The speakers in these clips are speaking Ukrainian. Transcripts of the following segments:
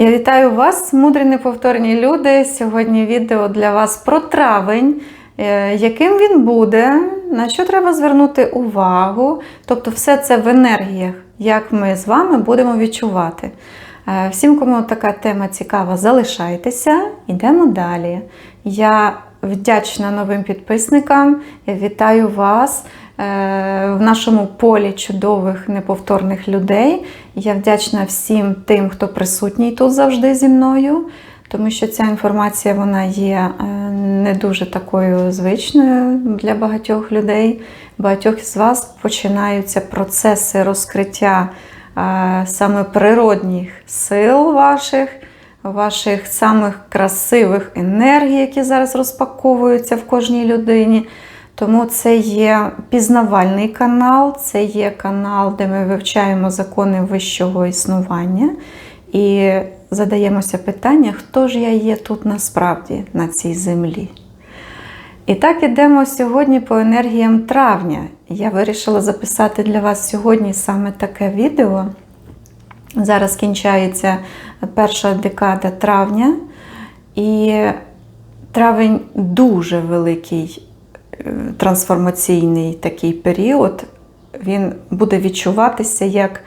Я вітаю вас, мудрі неповторні люди. Сьогодні відео для вас про травень, е, яким він буде, на що треба звернути увагу. Тобто, все це в енергіях, як ми з вами будемо відчувати. Е, Всім, кому така тема цікава, залишайтеся, йдемо далі. Я вдячна новим підписникам. Я вітаю вас в нашому полі чудових неповторних людей. Я вдячна всім тим, хто присутній тут завжди зі мною, тому що ця інформація вона є е, не дуже такою звичною для багатьох людей. Багатьох з вас починаються процеси розкриття е, саме природних сил ваших ваших самих красивих енергій, які зараз розпаковуються в кожній людині. Тому це є пізнавальний канал, це є канал, де ми вивчаємо закони вищого існування і задаємося питання, хто ж я є тут насправді на цій землі. І так ідемо сьогодні по енергіям травня. Я вирішила записати для вас сьогодні саме таке відео. Зараз кінчається перша декада травня, і травень дуже великий трансформаційний такий період. Він буде відчуватися як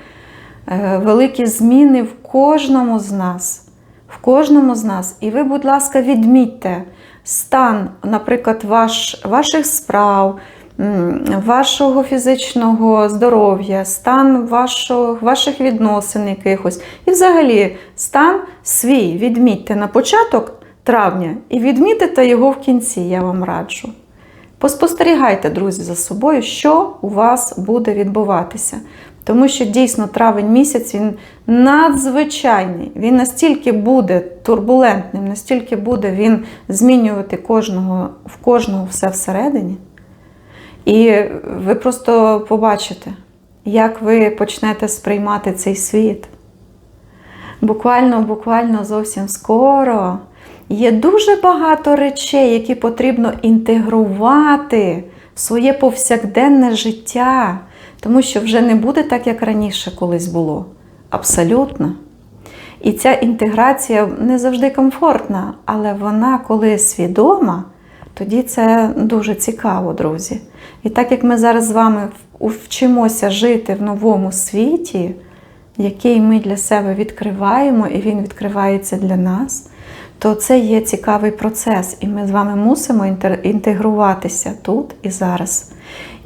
е, великі зміни в кожному з нас. В кожному з нас. І ви, будь ласка, відмітьте стан, наприклад, ваш, ваших справ вашого фізичного здоров'я, стан вашого, ваших відносин якихось. І взагалі стан свій відмітьте на початок травня і відмітите його в кінці, я вам раджу. Поспостерігайте, друзі, за собою, що у вас буде відбуватися. Тому що дійсно травень місяць він надзвичайний. Він настільки буде турбулентним, настільки буде він змінювати кожного, в кожного все всередині. І ви просто побачите, як ви почнете сприймати цей світ. Буквально, буквально зовсім скоро є дуже багато речей, які потрібно інтегрувати в своє повсякденне життя, тому що вже не буде так, як раніше колись було. Абсолютно. І ця інтеграція не завжди комфортна, але вона, коли свідома, тоді це дуже цікаво, друзі. І так як ми зараз з вами вчимося жити в новому світі, який ми для себе відкриваємо, і він відкривається для нас, то це є цікавий процес, і ми з вами мусимо інтегруватися тут і зараз.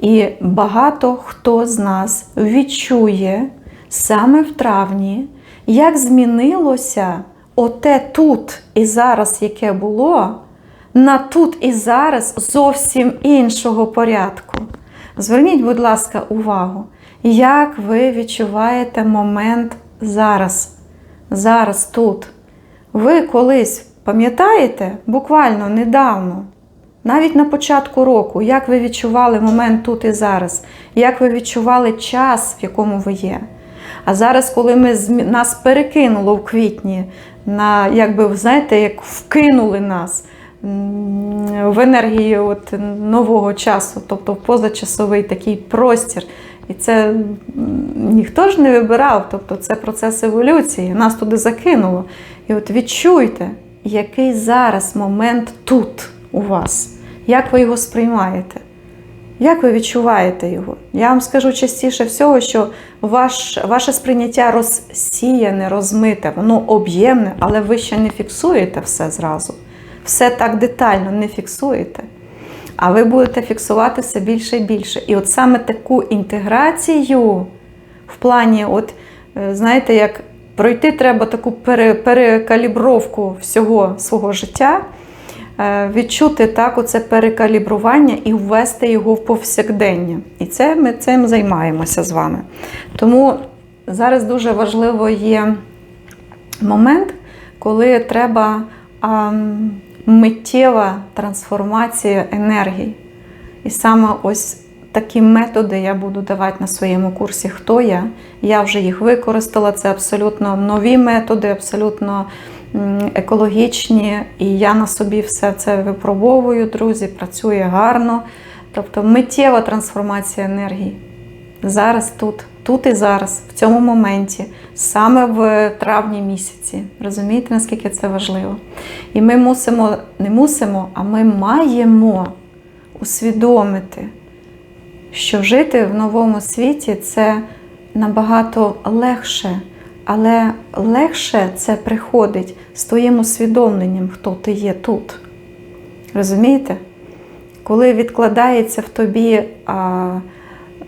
І багато хто з нас відчує саме в травні, як змінилося оте тут і зараз, яке було на тут і зараз зовсім іншого порядку. Зверніть, будь ласка, увагу, як ви відчуваєте момент зараз, зараз тут. Ви колись пам'ятаєте, буквально недавно, навіть на початку року, як ви відчували момент тут і зараз, як ви відчували час, в якому ви є. А зараз, коли ми нас перекинуло в квітні, на, якби, знаєте, як вкинули нас в енергії от нового часу, тобто в позачасовий такий простір. І це ніхто ж не вибирав, тобто це процес еволюції, нас туди закинуло. І от відчуйте, який зараз момент тут у вас, як ви його сприймаєте, як ви відчуваєте його? Я вам скажу частіше всього, що ваш, ваше сприйняття розсіяне, розмите, воно об'ємне, але ви ще не фіксуєте все зразу. Все так детально не фіксуєте, а ви будете фіксувати все більше і більше. І от саме таку інтеграцію в плані, от, е, знаєте, як пройти треба таку перекалібровку всього свого життя. Е, відчути так, оце перекалібрування і ввести його в повсякдення. І це ми цим займаємося з вами. Тому зараз дуже важливо є момент, коли треба миттєва трансформація енергії. І саме ось такі методи я буду давати на своєму курсі Хто я? Я вже їх використала. Це абсолютно нові методи, абсолютно екологічні. І я на собі все це випробовую, друзі, працює гарно. Тобто миттєва трансформація енергії. Зараз тут, тут і зараз, в цьому моменті, саме в травні місяці. Розумієте, наскільки це важливо? І ми мусимо, не мусимо, а ми маємо усвідомити, що жити в новому світі це набагато легше, але легше це приходить з твоїм усвідомленням, хто ти є тут. Розумієте? Коли відкладається в тобі а,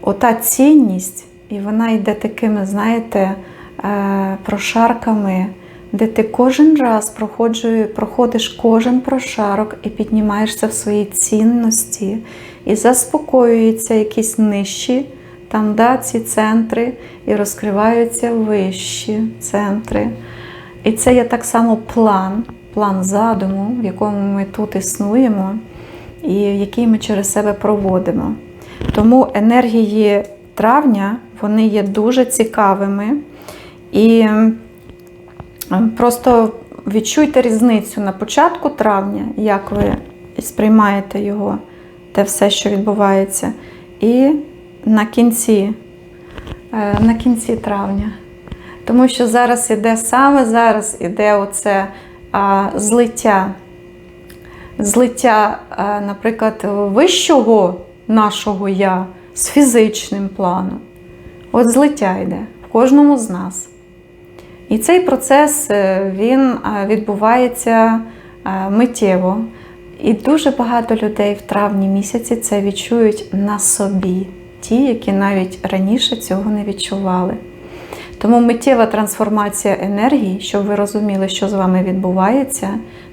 ота цінність, і вона йде такими, знаєте, е, прошарками, де ти кожен раз проходиш кожен прошарок і піднімаєшся в своїй цінності, і заспокоюються якісь нижчі там да, ці центри, і розкриваються вищі центри. І це є так само план, план задуму, в якому ми тут існуємо, і який ми через себе проводимо. Тому енергії травня вони є дуже цікавими. І просто відчуйте різницю на початку травня, як ви сприймаєте його, те все, що відбувається, і на кінці, е, на кінці травня. Тому що зараз іде саме зараз іде оце а, злиття. Злиття, а, наприклад, вищого нашого я з фізичним планом. От злиття йде в кожному з нас. І цей процес е, він відбувається миттєво. І дуже багато людей в травні місяці це відчують на собі, ті, які навіть раніше цього не відчували. Тому миттєва трансформація енергії, щоб ви розуміли, що з вами відбувається,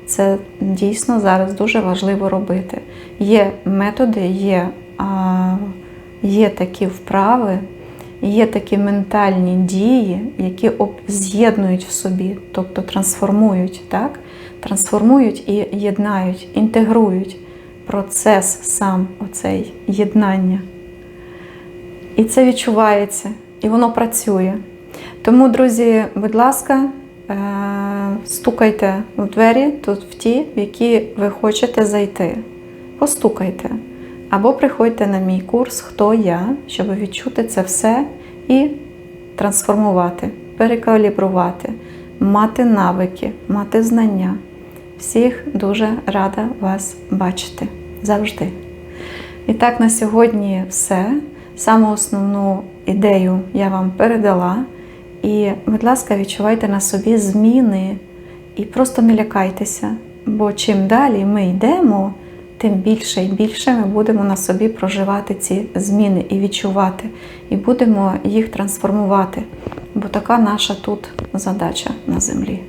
це дійсно зараз дуже важливо робити. Є методи, є, є такі вправи, є такі ментальні дії, які з'єднують в собі, тобто трансформують, так? трансформують і єднають, інтегрують процес сам оцей єднання. І це відчувається, і воно працює. Тому, друзі, будь ласка, е, стукайте в двері, тут в ті, в які ви хочете зайти. Постукайте. Або приходьте на мій курс Хто я, щоб відчути це все і трансформувати, перекалібрувати, мати навики, мати знання. Всіх дуже рада вас бачити завжди. І так на сьогодні все. Саму основну ідею я вам передала. І, будь ласка, відчувайте на собі зміни і просто не лякайтеся. Бо чим далі ми йдемо, тим більше і більше ми будемо на собі проживати ці зміни і відчувати, і будемо їх трансформувати. Бо така наша тут задача на землі.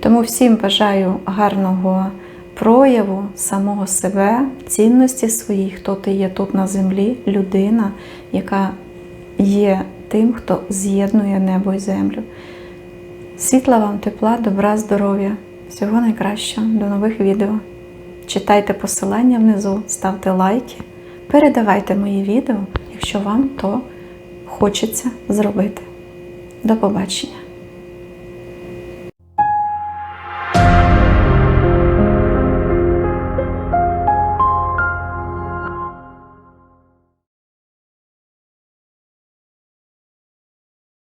Тому всім бажаю гарного прояву самого себе, цінності своїй, хто ти є тут на землі, людина, яка є тим, хто з'єднує небо і землю. Світла вам, тепла, добра, здоров'я, всього найкращого, до нових відео. Читайте посилання внизу, ставте лайки, передавайте мої відео, якщо вам то хочеться зробити. До побачення!